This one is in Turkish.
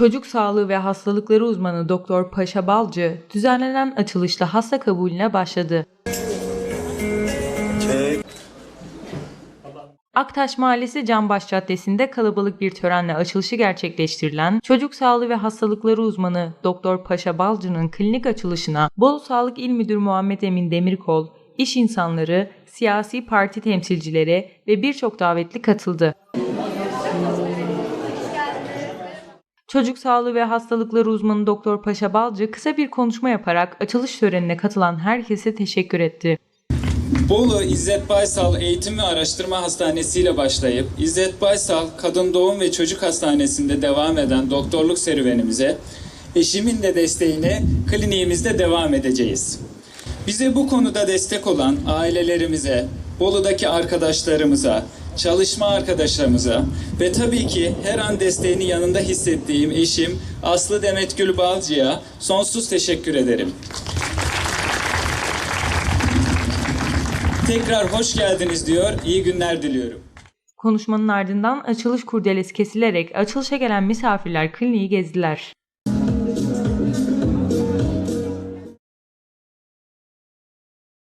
Çocuk sağlığı ve hastalıkları uzmanı Doktor Paşa Balcı düzenlenen açılışla hasta kabulüne başladı. Aktaş Mahallesi Canbaş Caddesi'nde kalabalık bir törenle açılışı gerçekleştirilen Çocuk Sağlığı ve Hastalıkları uzmanı Doktor Paşa Balcı'nın klinik açılışına Bolu Sağlık İl Müdürü Muhammed Emin Demirkol, iş insanları, siyasi parti temsilcileri ve birçok davetli katıldı. Çocuk sağlığı ve hastalıkları uzmanı Doktor Paşa Balcı kısa bir konuşma yaparak açılış törenine katılan herkese teşekkür etti. Bolu İzzet Baysal Eğitim ve Araştırma Hastanesi ile başlayıp İzzet Baysal Kadın Doğum ve Çocuk Hastanesi'nde devam eden doktorluk serüvenimize eşimin de desteğine kliniğimizde devam edeceğiz. Bize bu konuda destek olan ailelerimize, Bolu'daki arkadaşlarımıza, çalışma arkadaşlarımıza ve tabii ki her an desteğini yanında hissettiğim eşim Aslı Demet Gül Balcı'ya sonsuz teşekkür ederim. Tekrar hoş geldiniz diyor, iyi günler diliyorum. Konuşmanın ardından açılış kurdelesi kesilerek açılışa gelen misafirler kliniği gezdiler.